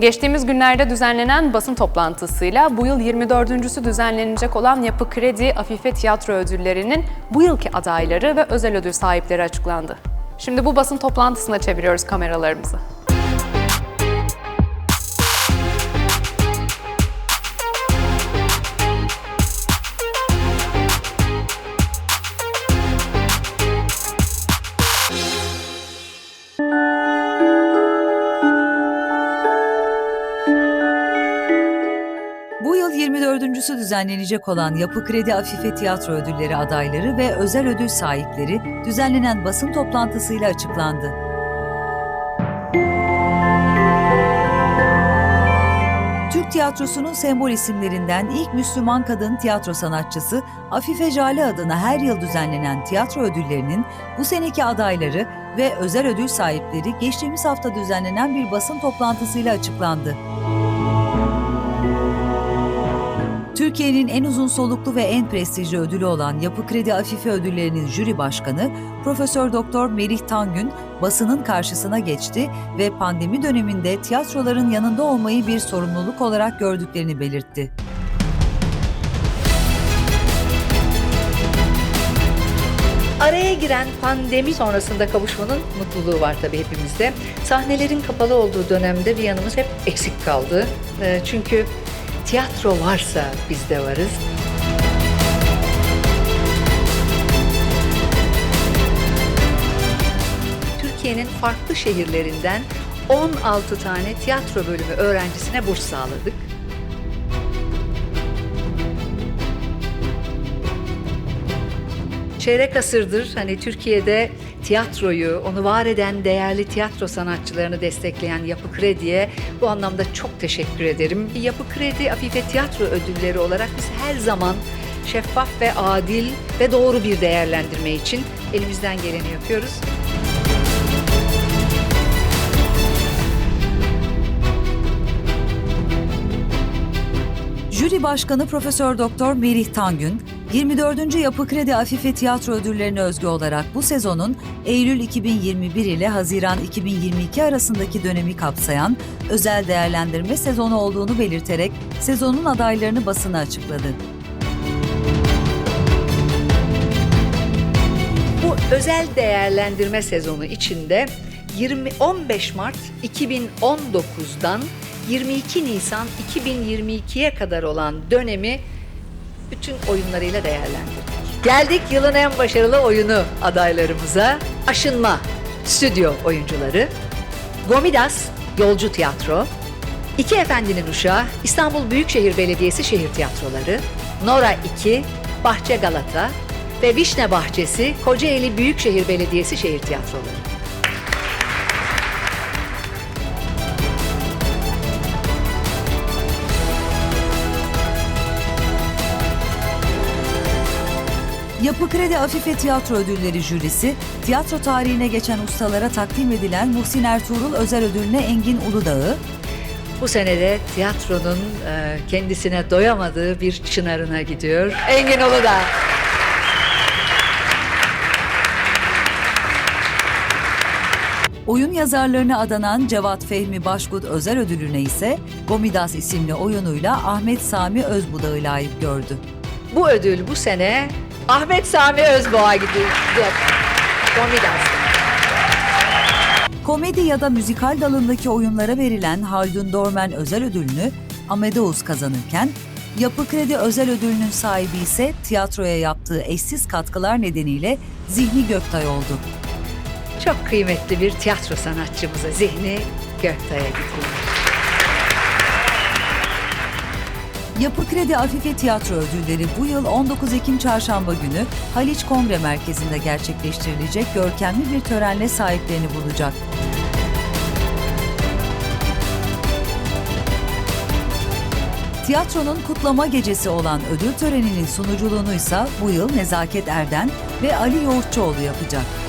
Geçtiğimiz günlerde düzenlenen basın toplantısıyla bu yıl 24.sü düzenlenecek olan Yapı Kredi Afife Tiyatro Ödülleri'nin bu yılki adayları ve özel ödül sahipleri açıklandı. Şimdi bu basın toplantısına çeviriyoruz kameralarımızı. Bu yıl 24.sü düzenlenecek olan Yapı Kredi Afife Tiyatro Ödülleri adayları ve özel ödül sahipleri düzenlenen basın toplantısıyla açıklandı. Türk tiyatrosunun sembol isimlerinden ilk Müslüman kadın tiyatro sanatçısı Afife Jale adına her yıl düzenlenen tiyatro ödüllerinin bu seneki adayları ve özel ödül sahipleri geçtiğimiz hafta düzenlenen bir basın toplantısıyla açıklandı. Türkiye'nin en uzun soluklu ve en prestijli ödülü olan Yapı Kredi Afife Ödülleri'nin jüri başkanı Profesör Doktor Merih Tangün basının karşısına geçti ve pandemi döneminde tiyatroların yanında olmayı bir sorumluluk olarak gördüklerini belirtti. Araya giren pandemi sonrasında kavuşmanın mutluluğu var tabii hepimizde. Sahnelerin kapalı olduğu dönemde bir yanımız hep eksik kaldı. Ee, Çünkü tiyatro varsa biz de varız. Türkiye'nin farklı şehirlerinden 16 tane tiyatro bölümü öğrencisine burs sağladık. Çeyrek asırdır hani Türkiye'de tiyatroyu, onu var eden değerli tiyatro sanatçılarını destekleyen Yapı Kredi'ye bu anlamda çok teşekkür ederim. Yapı Kredi Afife Tiyatro Ödülleri olarak biz her zaman şeffaf ve adil ve doğru bir değerlendirme için elimizden geleni yapıyoruz. Jüri Başkanı Profesör Doktor Merih Tangün, 24. Yapı Kredi Afife Tiyatro Ödülleri'ne özgü olarak bu sezonun Eylül 2021 ile Haziran 2022 arasındaki dönemi kapsayan özel değerlendirme sezonu olduğunu belirterek sezonun adaylarını basına açıkladı. Bu özel değerlendirme sezonu içinde 20 15 Mart 2019'dan 22 Nisan 2022'ye kadar olan dönemi bütün oyunlarıyla değerlendirdik. Geldik yılın en başarılı oyunu adaylarımıza. Aşınma stüdyo oyuncuları, Gomidas Yolcu Tiyatro, İki Efendinin Uşağı İstanbul Büyükşehir Belediyesi Şehir Tiyatroları, Nora 2, Bahçe Galata ve Vişne Bahçesi Kocaeli Büyükşehir Belediyesi Şehir Tiyatroları. Yapı Kredi Afife Tiyatro Ödülleri jürisi, tiyatro tarihine geçen ustalara takdim edilen Muhsin Ertuğrul Özel Ödülüne Engin Uludağ'ı, Bu senede tiyatronun e, kendisine doyamadığı bir çınarına gidiyor. Engin Uludağ. Oyun yazarlarına adanan Cevat Fehmi Başkut Özel Ödülüne ise Gomidas isimli oyunuyla Ahmet Sami Özbudağ'ı layık gördü. Bu ödül bu sene Ahmet Sami Özboğ'a gidiyor. Komidas. Komedi ya da müzikal dalındaki oyunlara verilen Haldun Dorman Özel Ödülünü Amadeus kazanırken, Yapı Kredi Özel Ödülünün sahibi ise tiyatroya yaptığı eşsiz katkılar nedeniyle Zihni Göktay oldu. Çok kıymetli bir tiyatro sanatçımıza Zihni Göktay'a gidiyor. Yapı Kredi Afife Tiyatro Ödülleri bu yıl 19 Ekim Çarşamba günü Haliç Kongre Merkezi'nde gerçekleştirilecek görkemli bir törenle sahiplerini bulacak. Tiyatronun kutlama gecesi olan ödül töreninin sunuculuğunu ise bu yıl Nezaket Erden ve Ali Yoğurtçuoğlu yapacak.